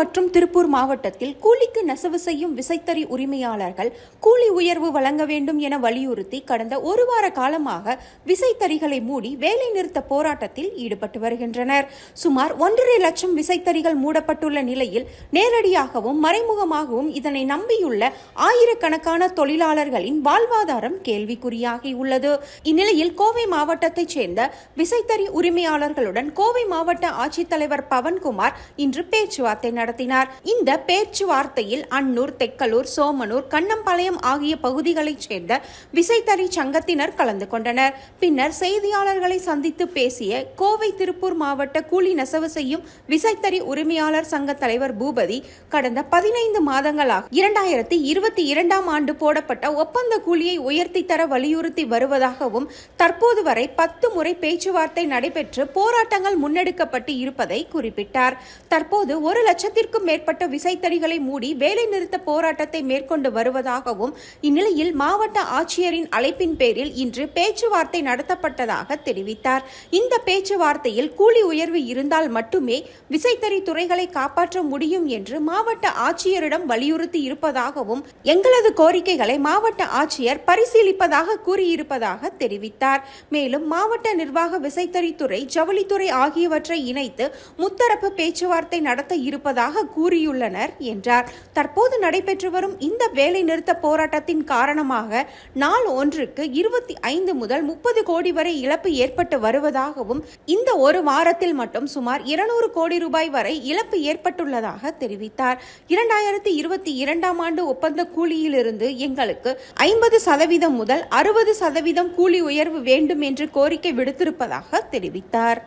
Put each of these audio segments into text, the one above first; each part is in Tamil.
மற்றும் திருப்பூர் மாவட்டத்தில் கூலிக்கு நெசவு செய்யும் விசைத்தறி உரிமையாளர்கள் கூலி உயர்வு வழங்க வேண்டும் என வலியுறுத்தி கடந்த ஒரு வார காலமாக விசைத்தறிகளை மூடி வேலைநிறுத்த போராட்டத்தில் ஈடுபட்டு வருகின்றனர். சுமார் ஒன்றரை லட்சம் விசைத்தறிகள் மூடப்பட்டுள்ள நிலையில் நேரடியாகவும் மறைமுகமாகவும் இதனை நம்பியுள்ள ஆயிரக்கணக்கான தொழிலாளர்களின் வாழ்வாதாரம் கேள்விக்குறியாகி உள்ளது இந்நிலையில் கோவை மாவட்டத்தைச் சேர்ந்த விசைத்தறி உரிமையாளர்களுடன் கோவை மாவட்ட ஆட்சித்தலைவர் பவன்குமார் இன்று பேச்சுவார்த்தை நடத்தினார். இந்த பேச்சுவார்த்தையில் அன்னூர் தெக்கலூர் சோமனூர் கண்ணம்பாளையம் ஆகிய பகுதிகளைச் சேர்ந்த விசைத்தறி சங்கத்தினர் கலந்து கொண்டனர். பின்னர் செய்தியாளர்களை சந்தித்து பேசிய கோவை திருப்பூர் மாவட்ட கூலி நெசவு செய்யும் விசைத்தறி உரிமையாளர் சங்க தலைவர் பூபதி கடந்த பதினைந்து மாதங்களாக இரண்டாயிரத்தி இருபத்தி இரண்டாம் ஆண்டு போடப்பட்ட ஒப்பந்த கூலியை உயர்த்தி தர வலியுறுத்தி வருவதாகவும் தற்போது வரை பத்து முறை பேச்சுவார்த்தை நடைபெற்று போராட்டங்கள் முன்னெடுக்கப்பட்டு இருப்பதை குறிப்பிட்டார். தற்போது ஒரு லட்சத்திற்கும் மேற்பட்ட விசைத்தறிகளை மூடி வேலைநிறுத்த போராட்டத்தை மேற்கொண்டு வருவதாகவும் இந்நிலையில் மாவட்ட ஆட்சியரின் அழைப்பின் பேரில் இன்று பேச்சுவார்த்தை நடத்தப்பட்டதாக தெரிவித்தார். இந்த பேச்சுவார்த்தையில் கூலி உயர்வு இருந்தால் மட்டுமே விசைத்தறி துறைகளை காப்பாற்ற முடியும் என்று மாவட்ட ஆட்சியரிடம் வலியுறுத்தி இருப்பதாகவும் எங்களது கோரிக்கைகளை மாவட்ட ஆட்சியர் பரிசீலிப்பதாக கூறியிருப்பதாக தெரிவித்தார். மேலும் மாவட்ட நிர்வாக விசைத்தறித்துறை ஜவுளித்துறை ஆகியவற்றை இணைத்து முத்தரப்பு பேச்சுவார்த்தை நடத்த இருப்பதாக கூறியுள்ளனர் என்றார். தற்போது நடைபெற்று வரும் இந்த வேலை நிறுத்த போராட்டத்தின் காரணமாக நாள் ஒன்றுக்கு இருபத்தி ஐந்து முதல் முப்பது கோடி வரை இழப்பு ஏற்பட்டு வருவதாகவும் இந்த ஒரு வாரத்தில் மட்டும் சுமார் இருநூறு கோடி ரூபாய் வரை இழப்பு ஏற்பட்டுள்ளதாக தெரிவித்தார். இரண்டாயிரத்தி இருபத்தி இரண்டாம் ஆண்டு ஒப்பந்த கூலியிலிருந்து எங்களுக்கு ஐம்பது சதவீதம் முதல் அறுபது சதவீதம் கூலி உயர்வு வேண்டும் என்று கோரிக்கை விடுத்திருப்பதாக தெரிவித்தார்.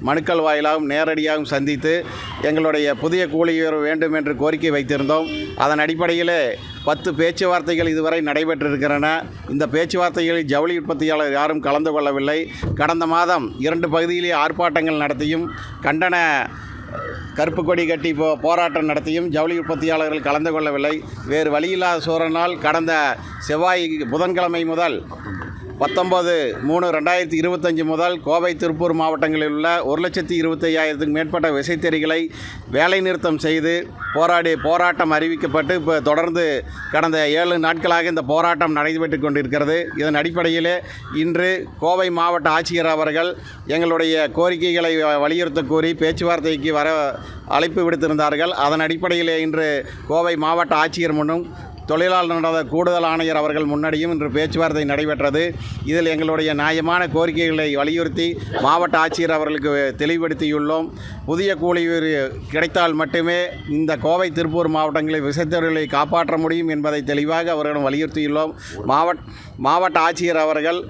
மனுக்கள் வாயிலாகவும் நேரடியாகவும் சந்தித்து எங்களுடைய புதிய கூலி உயர்வு வேண்டும் என்று கோரிக்கை வைத்திருந்தோம். அதன் அடிப்படையில் பத்து பேச்சுவார்த்தைகள் இதுவரை நடைபெற்றிருக்கின்றன. இந்த பேச்சுவார்த்தைகளில் ஜவுளி உற்பத்தியாளர் யாரும் கலந்து கொள்ளவில்லை. கடந்த மாதம் இரண்டு பகுதியிலே ஆர்ப்பாட்டங்கள் நடத்தியும் கண்டன கருப்பு கொடி கட்டி போ போராட்டம் நடத்தியும் ஜவுளி உற்பத்தியாளர்கள் கலந்து கொள்ளவில்லை. வேறு வழியில்லாத சூழனால் கடந்த செவ்வாய் புதன்கிழமை முதல் பத்தொம்பது மூணு ரெண்டாயிரத்தி இருபத்தஞ்சி முதல் கோவை திருப்பூர் மாவட்டங்களில் உள்ள ஒரு லட்சத்தி இருபத்தையாயிரத்துக்கு மேற்பட்ட விசைத்தறிகளை வேலைநிறுத்தம் செய்து போராடி போராட்டம் அறிவிக்கப்பட்டு இப்போ தொடர்ந்து கடந்த ஏழு நாட்களாக இந்த போராட்டம் நடைபெற்று கொண்டிருக்கிறது. இதன் அடிப்படையில் இன்று கோவை மாவட்ட ஆட்சியர் அவர்கள் எங்களுடைய கோரிக்கைகளை வ- வலியுறுத்த கோரி பேச்சுவார்த்தைக்கு வர அழைப்பு விடுத்திருந்தார்கள். அதன் அடிப்படையில் இன்று கோவை மாவட்ட ஆட்சியர் முன்னும் தொழிலாளர் கூடுதல் ஆணையர் அவர்கள் முன்னாடியும் இன்று பேச்சுவார்த்தை நடைபெற்றது. இதில் எங்களுடைய நியாயமான கோரிக்கைகளை வலியுறுத்தி மாவட்ட ஆட்சியர் அவர்களுக்கு தெளிவுபடுத்தியுள்ளோம். புதிய கூலி கிடைத்தால் மட்டுமே இந்த கோவை திருப்பூர் மாவட்டங்களில் விசைத்தொழிலை காப்பாற்ற முடியும் என்பதை தெளிவாக அவர்களிடம் வலியுறுத்தியுள்ளோம். மாவட்ட மாவட்ட ஆட்சியர் அவர்கள்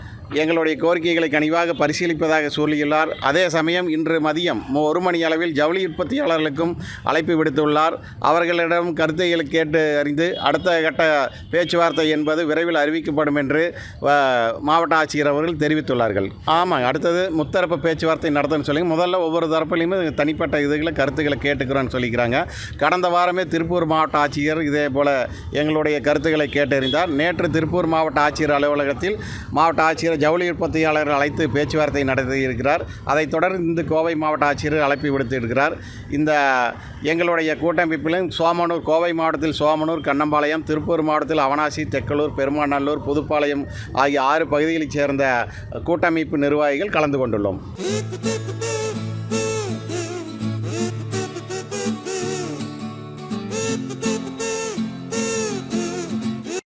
எங்களுடைய கோரிக்கைகளை கனிவாக பரிசீலிப்பதாக சொல்லியுள்ளார். அதே சமயம் இன்று மதியம் ஒரு மணி அளவில் ஜவுளி உற்பத்தியாளர்களுக்கும் அழைப்பு விடுத்துள்ளார். அவர்களிடம் கருத்தைகளை கேட்டு அறிந்து அடுத்த கட்ட பேச்சுவார்த்தை என்பது விரைவில் அறிவிக்கப்படும் என்று மாவட்ட ஆட்சியர் அவர்கள் தெரிவித்துள்ளார்கள். ஆமாம் அடுத்தது முத்தரப்பு பேச்சுவார்த்தை நடத்தணும்னு சொல்லி முதல்ல ஒவ்வொரு தரப்புலையுமே தனிப்பட்ட இதுகளை கருத்துக்களை கேட்டுக்கிறோன்னு சொல்லிக்கிறாங்க. கடந்த வாரமே திருப்பூர் மாவட்ட ஆட்சியர் இதே போல் எங்களுடைய கருத்துக்களை கேட்டறிந்தார். நேற்று திருப்பூர் மாவட்ட ஆட்சியர் அலுவலகத்தில் மாவட்ட ஆட்சியர் ஜவுளி உற்பத்தியாளர்கள் அழைத்து பேச்சுவார்த்தை நடத்தியிருக்கிறார். அதைத் தொடர்ந்து கோவை மாவட்ட ஆட்சியர் அழைப்பு விடுத்திருக்கிறார். இந்த எங்களுடைய கூட்டமைப்பிலும் சோமனூர் கோவை மாவட்டத்தில் சோமனூர் கண்ணம்பாளையம் திருப்பூர் மாவட்டத்தில் அவனாசி தெக்கலூர் பெருமாநல்லூர் புதுப்பாளையம் ஆகிய ஆறு பகுதிகளைச் சேர்ந்த கூட்டமைப்பு நிர்வாகிகள் கலந்து கொண்டுள்ளோம்.